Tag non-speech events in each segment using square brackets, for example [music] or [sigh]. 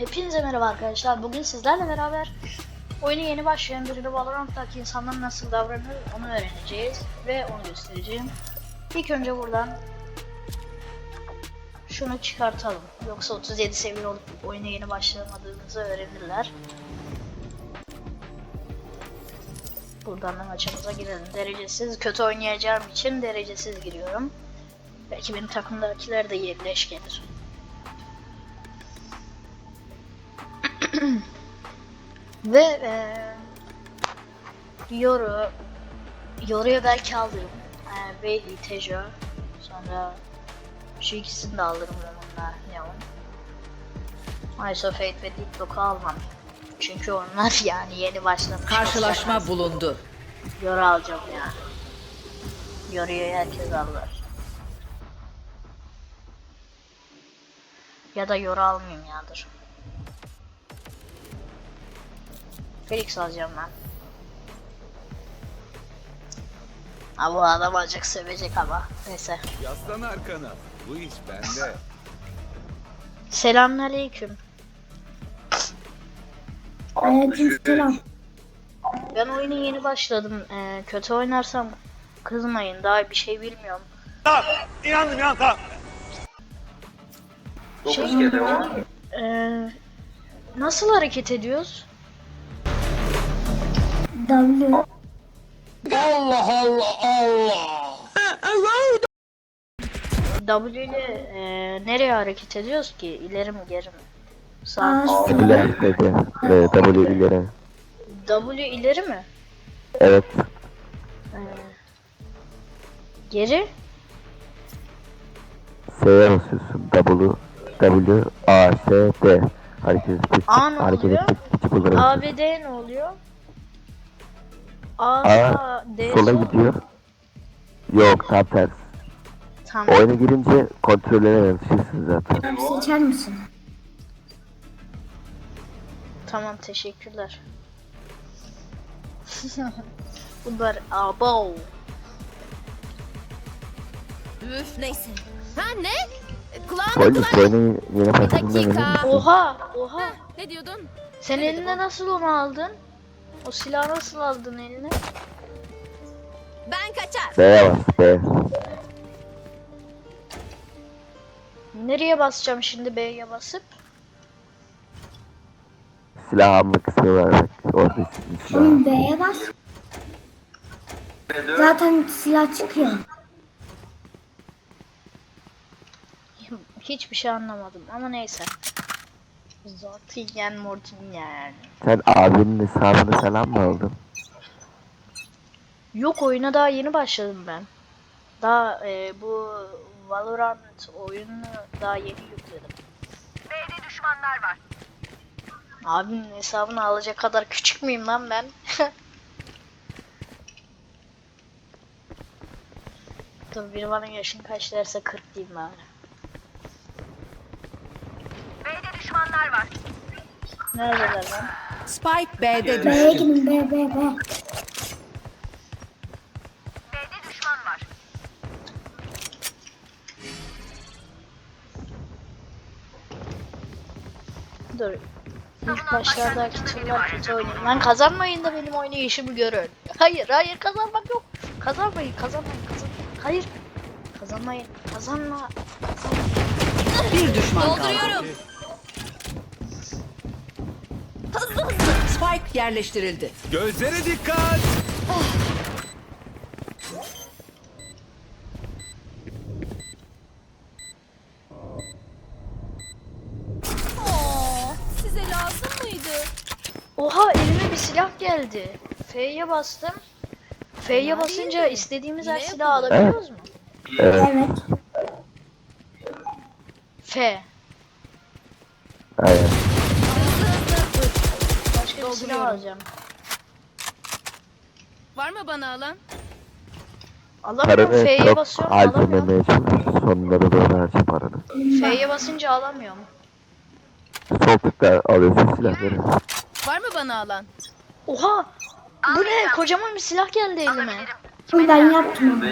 Hepinize merhaba arkadaşlar. Bugün sizlerle beraber oyuna yeni başlayan biri Valorant'taki insanlar nasıl davranır onu öğreneceğiz ve onu göstereceğim. İlk önce buradan şunu çıkartalım. Yoksa 37 seviye olup oyuna yeni başlamadığınızı öğrenirler. Buradan da maçımıza girelim. Derecesiz kötü oynayacağım için derecesiz giriyorum. Belki benim takımdakiler de yerleş gelir. Ve eee Yoru Yoru'yu belki alırım. Eee Bailey, Tejo. Sonra şu ikisini de alırım onunla Neon. Ice of Fate ve Deep Rock'u almam. Çünkü onlar [laughs] yani yeni başlamış. Karşılaşma bulundu. Yoru alacağım yani. Yoru'yu herkes alır. Ya da Yoru almayayım ya dur. Felix alacağım ben. Ha bu adam acık sövecek ama. Neyse. Yaslan arkana. Bu iş bende. Selamünaleyküm. Aleykümselam. Ben oyuna yeni başladım. Ee, kötü oynarsam kızmayın. Daha bir şey bilmiyorum. İnandım ya tamam. Şey, ee, nasıl hareket ediyoruz? W. W ile ee, nereye hareket ediyoruz ki? İleri mi geri mi? Sağ. A. İleri dedi. Ee, W ileri. W ileri mi? Evet. Ee, geri? S'ye basıyorsun. W. W. A. S. D. Hareket etmek. A ne hareket oluyor? kullanıyorsun. A ve D ne oluyor? A, A sağ, D sola sol. gidiyor. Yok tam tersi. Tamam. Oyuna girince kontrollere yanlışırsın zaten. Seçer misin? Tamam teşekkürler. [laughs] Bunlar abo. Üf neyse. Ha ne? Kulağına Polis kulağına. yeni başladığında dakika. benim Oha oha. Ne diyordun? Sen eline nasıl onu aldın? O silahı nasıl aldın eline? Ben kaçar. B'ye bas B. Nereye basacağım şimdi B'ye basıp? Silah alma kısmı var bak. Orada sizin silah. Oğlum B'ye bas. Zaten silah çıkıyor. Hiçbir şey anlamadım ama neyse. Zaten Mortin yani. Sen abinin hesabını falan mı aldın? Yok oyuna daha yeni başladım ben. Daha e, bu Valorant oyununu daha yeni yükledim. B'de düşmanlar var. Abinin hesabını alacak kadar küçük müyüm lan ben? [laughs] Dur biri bana yaşın kaç derse 40 diyeyim bari. Düşmanlar var. Neredeler lan? Spike B'de B'ye düştü. gidin B B B. Dur. İlk başlardaki turlar kötü oynayın. Lan kazanmayın da benim oynayışımı görün. Hayır hayır kazanmak yok. Kazanmayın kazanmayın kazanmayın. Hayır. Kazanmayın. Kazanma. Bir düşman kaldı. Dolduruyorum. Spike yerleştirildi. Gözlere dikkat. Oo, size lazım mıydı? Oha elime bir silah geldi. F'ye bastım. F'ye Fena basınca istediğimiz Yine her silahı yapılır. alabiliyoruz mu? Evet. Evet. F. Aynen. Silah alacağım. Var mı bana alan? Alamıyorum Paranı F'ye çok basıyorum alamıyorum. harcamamaya çalış. Sonlara doğru harca paranı. F'ye basınca alamıyorum. Sol tıkla alıyorsun silahları. Var mı bana alan? Oha! Bu ne? Kocaman bir silah geldi elime. Ben yaptım onu.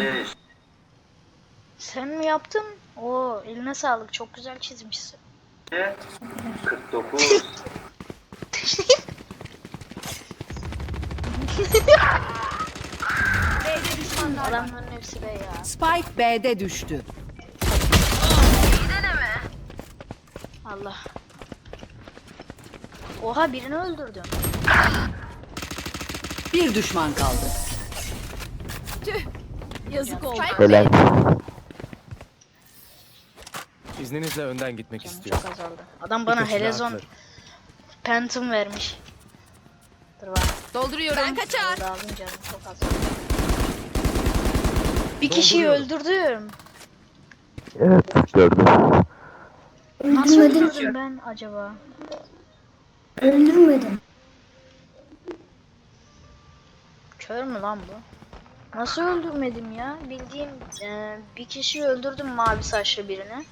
Sen mi yaptın? Oo, eline sağlık. Çok güzel çizmişsin. 49. [laughs] Adamların hepsi be ya. Spike B'de düştü. Allah. Oha birini öldürdüm. Bir düşman kaldı. Yazık oldu. Helal. İzninizle önden gitmek Canım istiyorum. çok azaldı. Adam bana Helezon. Phantom vermiş. Dur bak. Dolduruyorum. Ben kaçar. Canım çok. Bir kişiyi öldürdüm. Evet gördüm. Nasıl Öldürmedim. öldürdüm ben acaba? Öldürmedim. Kör mü lan bu? Nasıl öldürmedim ya? Bildiğin e, bir kişiyi öldürdüm mavi saçlı birini.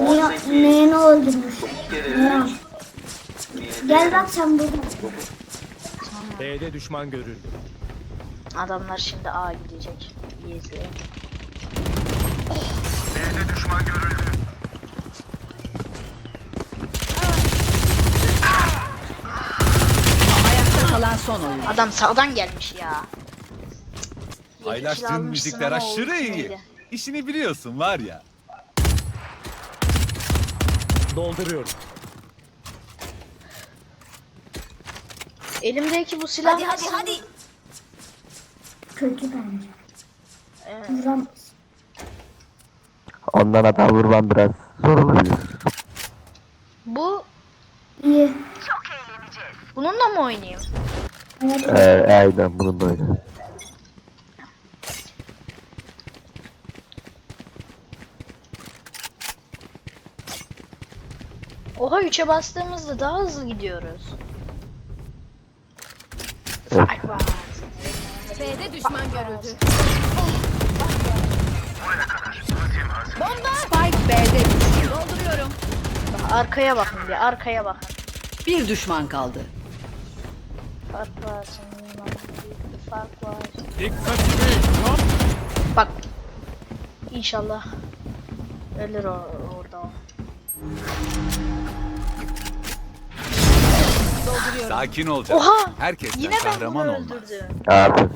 Niye, neyini öldürmüş? Niye? Gel bak sen burada. B'de düşman görüldü. Adamlar şimdi A gidecek. İyi izleyin. Ayakta kalan son oyun. Adam sağdan gelmiş ya. Paylaştığın almışsın müzikler ama aşırı iyi. neydi? İşini biliyorsun var ya. Dolduruyorum. Elimdeki bu silah Hadi hadi nasıl? hadi. Kötü bence. Evet. Vuramaz. Ondan adam vurmam biraz zor olabilir. Bu İyi. bununla mı oynayayım? Evet. Ee, aynen bunun da öyle. Oha 3'e bastığımızda daha hızlı gidiyoruz. Evet. B'de düşman görüldü. Spike B'de düştü. Dolduruyorum. Arkaya bakın bir arkaya bakın. Bir düşman kaldı. Fark var sanırım. Fark var. Dikkatimi Bak. İnşallah ölür o orada o. Sakin olacaksın. Oha! Herkesten Yine ben bunu kahraman olmaz. öldürdüm. Abi. [laughs]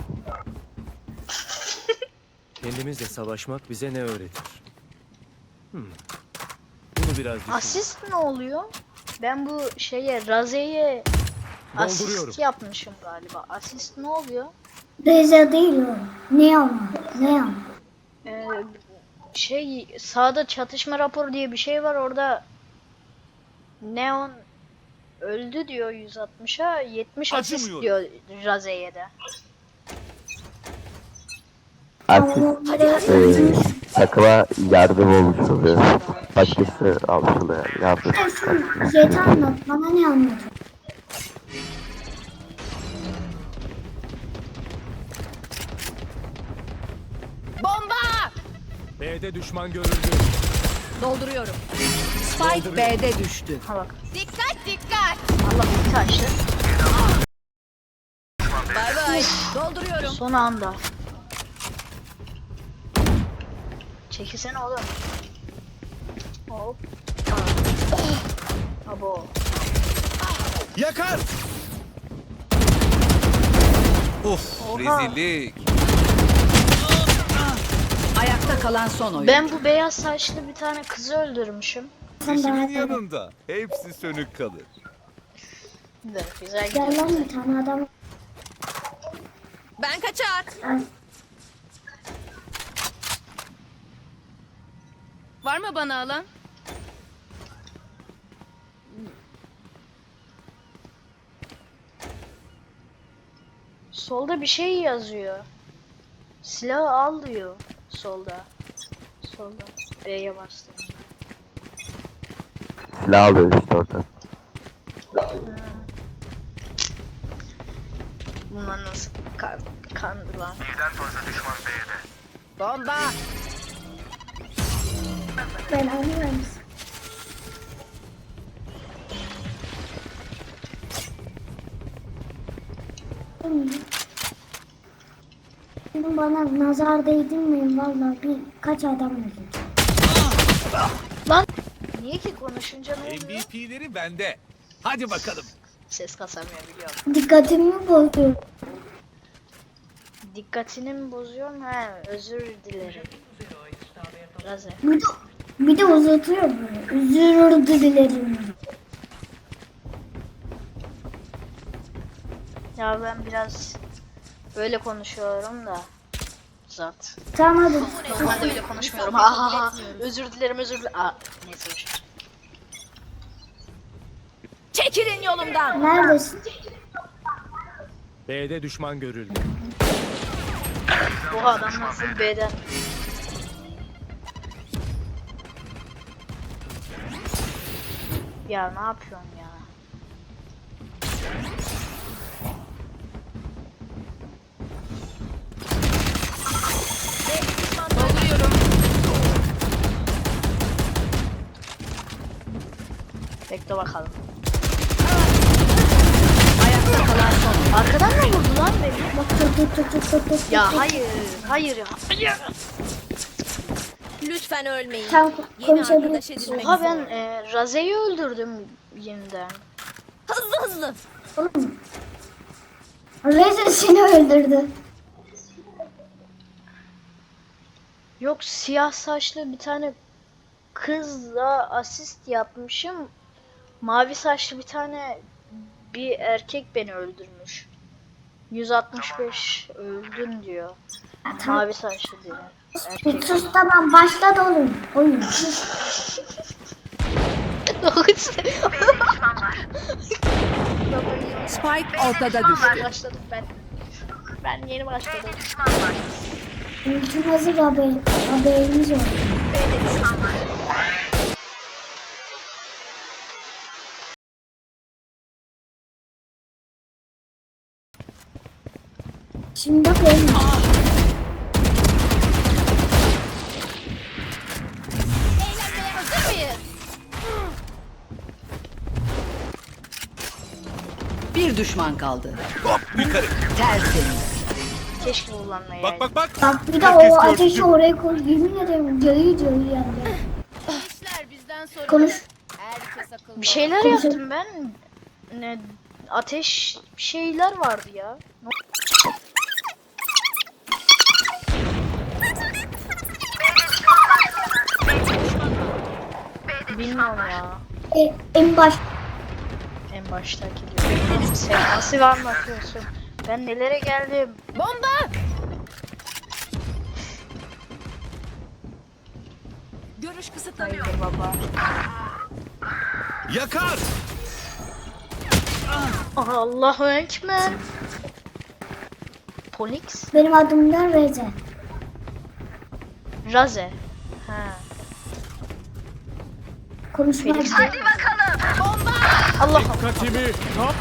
kendimizle savaşmak bize ne öğretir? Hmm. Bunu biraz düşün. Asist ne oluyor? Ben bu şeye Raze'ye Dolduruyorum. asist yapmışım galiba. Asist ne oluyor? Reza değil o. Neon. Neon. Ee, şey sağda çatışma raporu diye bir şey var orada Neon öldü diyor 160'a 70 asist Acımıyorum. diyor Raze'ye de. Onları e, takıma yardım olmuş oluyor. Başkası almış oluyor. Yardım. Jet'i anlat. Bana ne anlat? Bomba! B'de düşman görüldü. Dolduruyorum. Spike B'de düştü. Ha bak Dikkat dikkat. Allah ulti açtı. Bay bay. Dolduruyorum. Son anda. Çekilsene oğlum. Hop. Abo. Yakar! Of Oha. rezillik. Ayakta kalan son oyun. Ben bu beyaz saçlı bir tane kızı öldürmüşüm. Sen daha Eşimin da. yanında. Hepsi sönük kalır. Güzel, güzel Gel gidiyor. lan bir tane adam. Ben kaçar. Var mı bana alan? Solda bir şey yazıyor. Silahı al diyor. Solda. Solda. B'ye bastım. Silah alıyor işte oradan. Bunlar nasıl kan kandı lan. Bomba! Belanı vermesin. Şimdi bana nazar değdirmeyin valla birkaç adam öldü. Lan Niye ki konuşunca ne oluyor? MVP'leri bende. Hadi bakalım. Ses kasamıyor biliyorum. Dikkatimi bozuyor. Dikkatini mi bozuyorum? He özür dilerim. Raze. Bir de, bir de uzatıyor böyle. Özür dilerim. Ya ben biraz böyle konuşuyorum da. Zat. Tamam hadi. Normalde öyle konuşmuyorum. Ha ha ha. Özür dilerim özür dilerim. Aa, neyse boş ver. Çekilin yolumdan. Neredesin? B'de düşman görüldü. Bu adam nasıl beden? Ya ne yapıyorsun ya? Bekle bakalım. Ayakta kalan son oyuncu. Arkadan mı vurdu lan beni? Bak tut tut tut tut tut tut. Ya hayır, hayır ya. Hayır. Lütfen ölmeyin. Tamam Yeni arkadaş edinmek Oha ben e, Raze'yi öldürdüm yeniden. Hızlı hızlı. Oğlum. Reza seni öldürdü. Yok siyah saçlı bir tane kızla asist yapmışım. Mavi saçlı bir tane bir erkek beni öldürmüş. 165 öldün diyor. Ya, tamam. Mavi saçlı. Bir Erkek. sus tamam başladı oğlum. Oyun. [laughs] Spike ortada düştü. ben başladım ben. Ben yeni başladım. Ultim hazır haber, haberimiz var. Şimdi bak benim. Hazır mıyız? Bir düşman kaldı. Hop yukarı. Tertemiz. Keşke kullanmayaydım. Bak bak bak. Bak bir de Herkes o gördü, ateşi oraya koy. Yemin ederim göğü göğü yani. İşler bizden sonra. Konuş. Herkes akıllı. Bir şeyler Konuşalım. yaptım ben. Ne ateş bir şeyler vardı ya. Bilmiyorum ya. E, en baş En baştaki diyor. Sen nasıl anlatıyorsun? Ben nelere geldim? Bomba. Görüş kısıtlanıyor. Haydi baba. Yakar. Allahu Ekber. Polix? benim adım da Reza. Raze. Ha. Konuşma. Felix de- Allah Dikkatimi kap.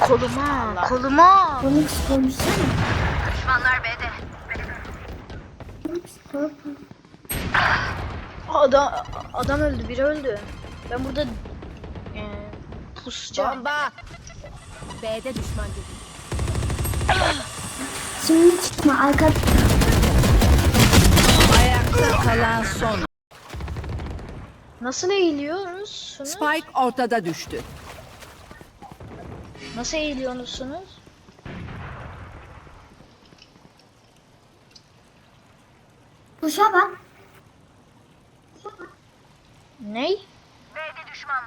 koluma. Koluma. Konuş konuşsana. Düşmanlar B'de. Adam adam öldü, biri öldü. Ben burada e, pusacağım. Bomba. B'de düşman gibi. Şimdi çıkma arka kalan son. Nasıl eğiliyorsunuz? Spike ortada düştü. Nasıl eğiliyorsunuz? Kuşa bak. Ney?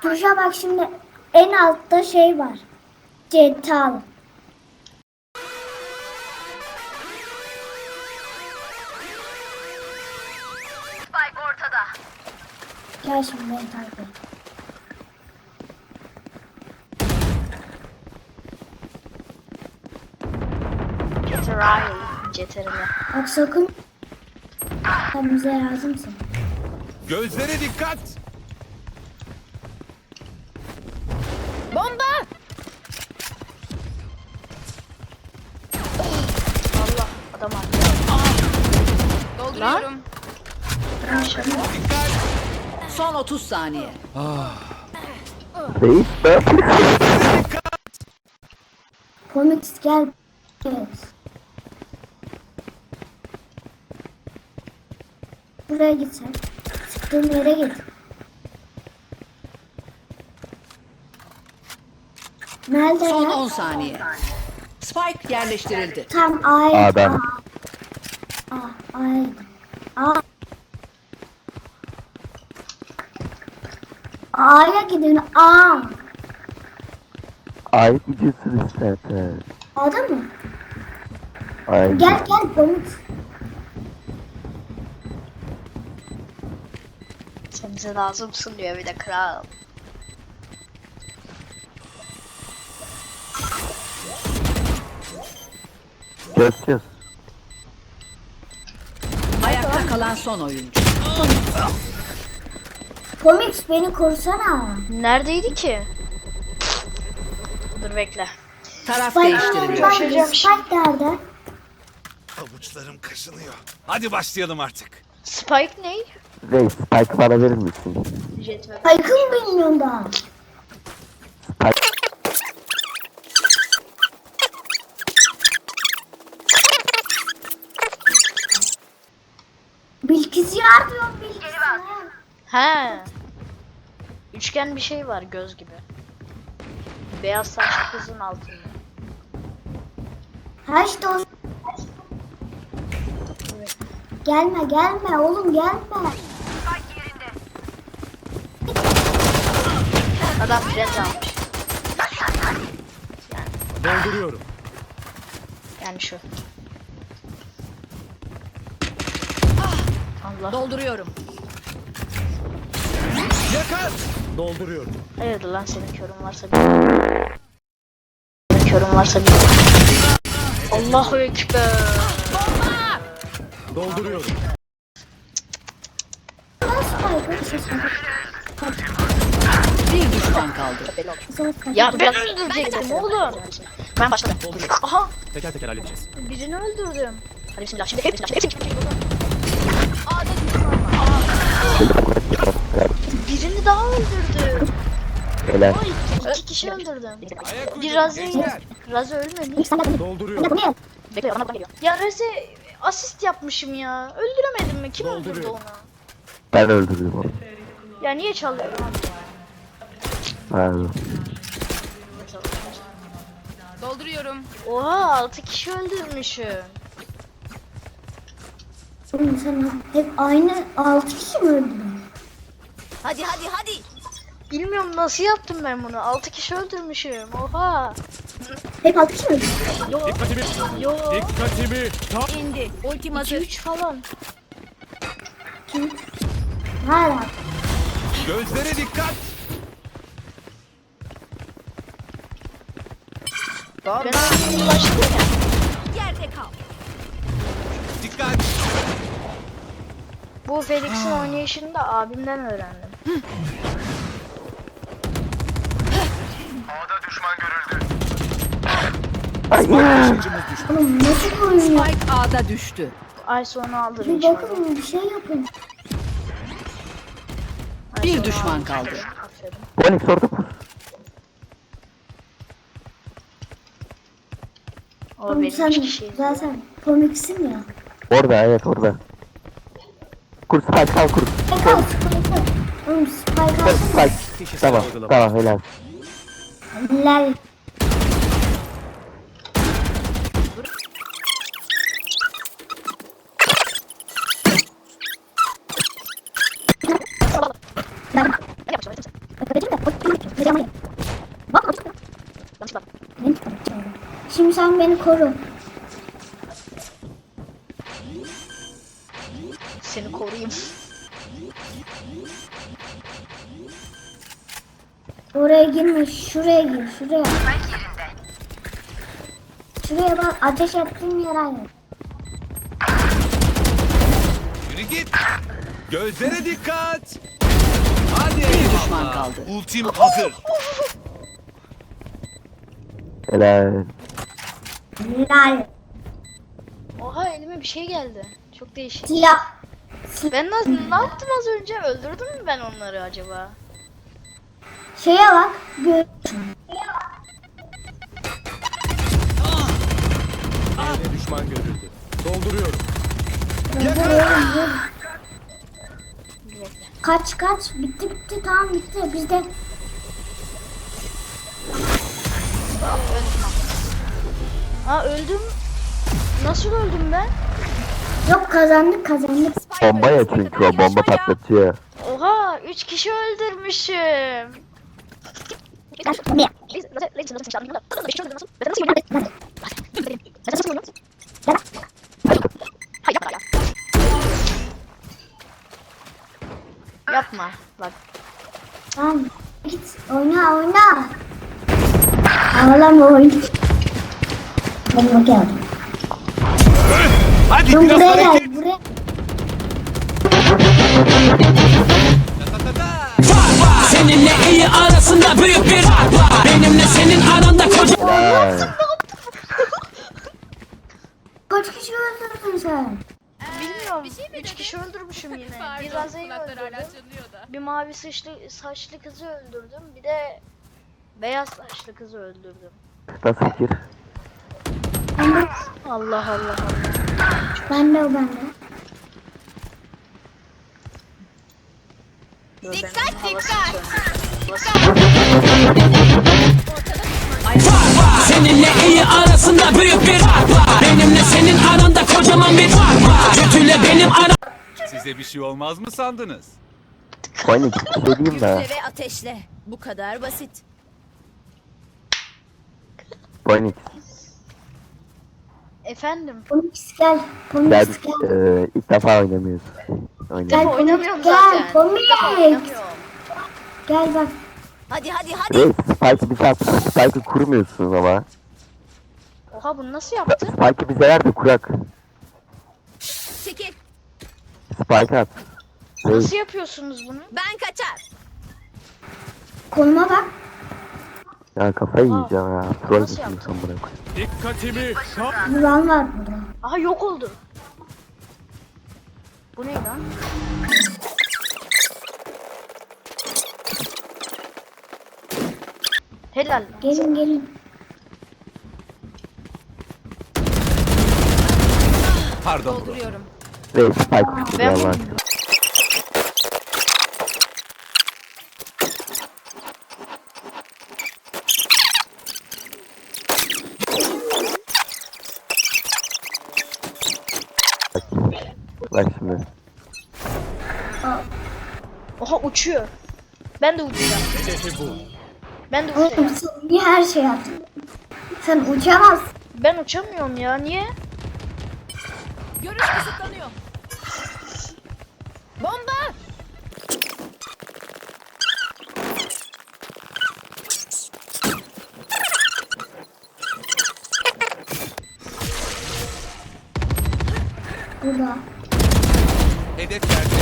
Kuşa bak şimdi en altta şey var. Cetal. Gel şimdi beni takip et. Bak sakın. Sen bize lazımsın. Gözlere dikkat. Bomba. Allah adam attı. Dolduruyorum. Dikkat. Son 30 saniye. Ne yapıyorsun? Komik gel. Evet. Şuraya git sen. Sıktığın yere git. Nerede Son ya? 10 saniye. Spike yerleştirildi. Tam ay. A'dan. A. Ay. A. A'ya gidin. A. Ay gidiyorsun istersen. A'da mı? Ay. Gel gel komut. Sen bize lazımsın diyor bir de kral. Göz göz. Ayakta kalan son oyuncu. Komik beni korusana. Neredeydi ki? Dur bekle. Taraf değiştiriliyor. nerede? Spike nerede? Avuçlarım kaşınıyor. Hadi başlayalım artık. Spike ne? Reis Spike bana verir misin? Spike'ı mı bilmiyorum daha? Spike. Bilgisayar diyorum bilgisayar. He. Üçgen bir şey var göz gibi. Beyaz saçlı kızın altında. Ha işte o. Gelme gelme oğlum gelme. Adam pres almış. Dolduruyorum. Yani şu. Allah. Dolduruyorum. Yakar. Dolduruyorum. Hayırdır lan senin körün varsa bir. Senin körün varsa bir. Allahu Ekber. Dolduruyorum. Bir düşman kaldı. Ya ben öldürecektim oğlum. Ben başladım. Aha Teker teker halledeceğiz. birini öldürdüm. Hadi bismillah şimdi hep bismillah. Hepsini Birini daha öldürdüm. Helal. İki kişi öldürdüm. Bir Razi. Razi ölmemiş. Ne? Bekle bana geliyor. Ya Razi asist yapmışım ya. Öldüremedim mi? Kim öldürdü Dolduruyor. onu? Ben öldürdüm onu. Ya niye çalıyorum? Pardon. Dolduruyorum. Oha 6 kişi öldürmüşüm. Oğlum sen hep aynı 6 kişi mi öldürdün? Hadi hadi hadi. Bilmiyorum nasıl yaptım ben bunu. 6 kişi öldürmüşüm. Oha. Hep 6 kişi mi? Yo. Dikkatimi. Yo. Dikkatimi. Ta- İndi. Ultim 2 hazır. 3 falan. Hala. Gözlere dikkat. Ben oyuna başladım. Yerde kal. Dikkat. Bu Felix'in oynayışını da abimden öğrendim. Ay. Oğlum nasıl korunuyor? Spike A'da düştü. Ay sonu alır Bir inşallah. bakın bir şey yapın. Ay Bir sonu düşman kaldı. Aferin. O Oğlum benim sen iki zaten komiksin ya. Orada evet orada. Kur Spike al kur. Spike al Spike al. Oğlum Spike Kur alsana. Spike. Kişisel Tamam algılama. tamam helal. Helal. Ben Bakacağım da, bakacağım. Bak, bak. Beni çıkartacağım. Şimdi sen beni koru. Şuraya gir, şuraya. Şuraya bak, ateş ettiğim yer aynı. Yürü git. Gözlere dikkat. Hadi Bir düşman kaldı. Ultim hazır. Helal. Helal. Oha elime bir şey geldi. Çok değişik. Silah. Ben nasıl, ne yaptım az önce? Öldürdüm mü ben onları acaba? Şeye bak, gö düşman görüldü. Dolduruyorum. Kaç kaç. Bitti bitti tamam bitti. Bizde Aa öldüm. Nasıl öldüm ben? yok kazandık kazandık. Bomba ya çünkü o bomba patlatıyor. Oha 3 kişi öldürmüşüm. Yapma. Bak Tamam. Git oyna oyna. Ağlama oyna. Hadi bakalım. Hadi Dur biraz buraya hareket. buraya. Seninle iyi arasında büyük bir fark var. Benimle senin aranda koca. Kaç kişi öldürdün sen? bilmiyorum. bir şey mi 3 dedin? kişi öldürmüşüm [laughs] yine. Pardon, bir Raze'yi kulakları hala öldürdüm. çınlıyor da. Bir mavi saçlı, saçlı kızı öldürdüm. Bir de beyaz saçlı kızı öldürdüm. Nasıl fikir? Allah Allah Allah. Ben de o ben de. Dur, benim Dikkat, dikkat. Seninle iyi arasında büyük bir fark var. Benimle senin aranda kocaman bir fark var. Kötüyle benim aram Size bir şey olmaz mı sandınız? Phoenix bir şey diyeyim mi? ve ateşle. Bu kadar basit. Phoenix Efendim. Pomix gel. gel Pomix gel. e, ilk defa oynamıyoruz. Gel Oynayalım. Pomix Oynamıyorum gel. zaten. Bak. Hadi hadi hadi. Reis Spike'ı bize at. Spike'ı kurmuyorsunuz ama. Oha bunu nasıl yaptın? Spike'ı bize ver de kurak. Çekil. Spike at. Reis Nasıl yapıyorsunuz bunu? Ben kaçar. Koluma bak. ya kafayı yiyeceğim ya. Troll Nasıl yaptın? Dikkatimi Yılan var burada. Aha yok oldu. Bu ne lan? Helal. Gelin gelin. Pardon. Dolduruyorum. Reis Spike kursun Ben Bak şimdi. Oha uçuyor. Ben de uçacağım. Ben de Oğlum uçacağım. sen niye her şey yaptın? Sen uçamazsın. Ben uçamıyorum ya. Niye? Görüş kısıtlanıyor. Bomba. Burada. Hedef yerde.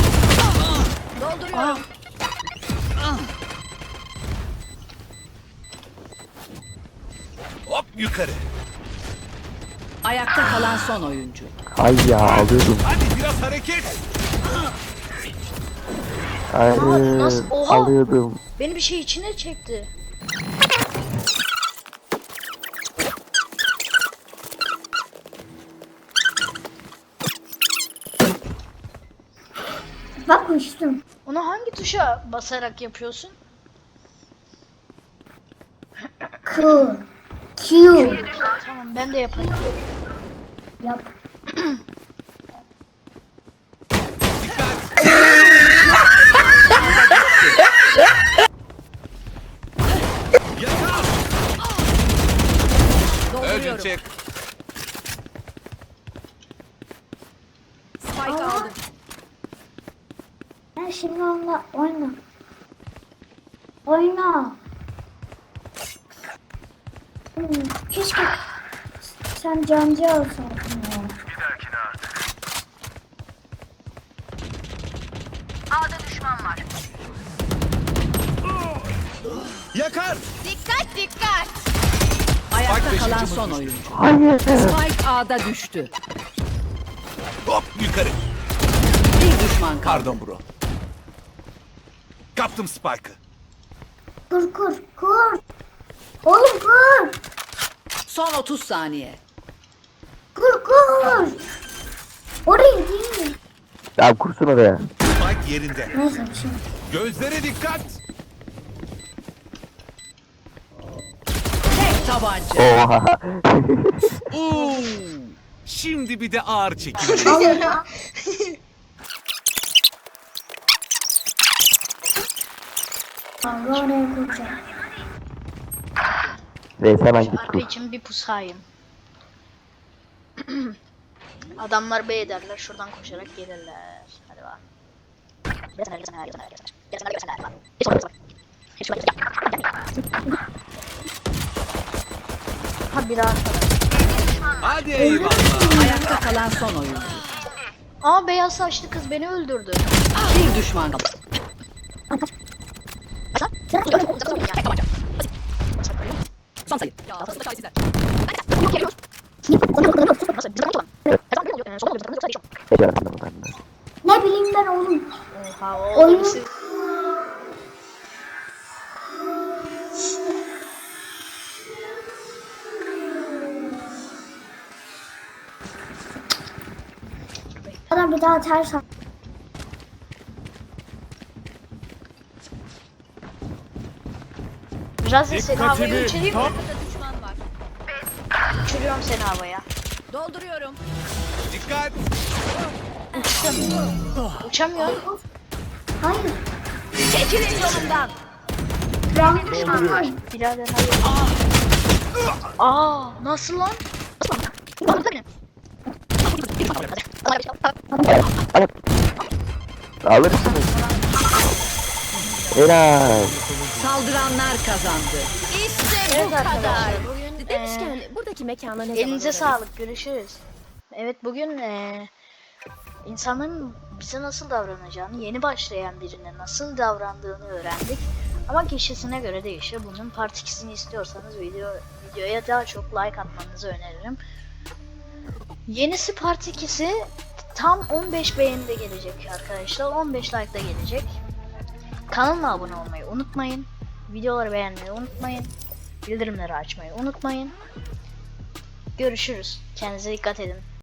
Dolduruyorum. Hop yukarı. Ayakta kalan son oyuncu. Ay ya alıyordum. Hadi biraz hareket. Ay nasıl- Oha! alıyordum. Beni bir şey içine çekti. Uçtum. Onu hangi tuşa basarak yapıyorsun? Q. Q. Tamam ben de yapayım. Yap. Yakal. Öldün Dolduruyorum. çek. Spike aldım. Ben şimdi onunla oyna. Oyna. Hmm, keşke sen cancı olsaydın ya. Yakar. Dikkat dikkat. Ayakta Spike kalan son oyuncu. Hayır. Spike A'da düştü. Hop yukarı. Bir düşman kaldı. Pardon bro. Kaptım Spike'ı. Kur kur kur. Oğlum kur. Son 30 saniye. Kur kur. Oraya değil. Ya kursun oraya. Spike yerinde. Neyse bir şey. Gözlere dikkat. Tek tabanca. Oha. Oo. Şimdi bir de ağır çekim. Al ya. Abi oraya koyacağım. Neyse ben git Arka için bir pusayım. [clears throat] Adamlar B ederler. Şuradan koşarak gelirler. Hadi bak. Ha bir daha. Hadi eyvallah. Ayakta kalan son oyuncu. Aa beyaz saçlı kız beni öldürdü. Bir düşman kaldı. Son sayı. Ne bileyim ben oğlum. Oha o Oyun- birisi- Adam bir daha ters al. Biraz da seni havaya uçurayım mı? Düşman var. Uçuruyorum seni havaya. Dolduruyorum. Dikkat. Uçamıyorum. Hayır. Çekilin yolumdan. Hayır. Birader hayır. Aa nasıl lan? Alırsınız. Helal. Saldıranlar kazandı. İşte Evet bu kadar. Demişken buradaki mekana ne zaman elinize uğrarız? sağlık görüşürüz. Evet bugün eee insanların bize nasıl davranacağını yeni başlayan birine nasıl davrandığını öğrendik. Ama kişisine göre değişir. Bunun part 2'sini istiyorsanız video videoya daha çok like atmanızı öneririm. Yenisi part 2'si tam 15 beğenide gelecek arkadaşlar. 15 like'da gelecek. Kanalıma abone olmayı unutmayın. Videoları beğenmeyi unutmayın. Bildirimleri açmayı unutmayın. Görüşürüz. Kendinize dikkat edin.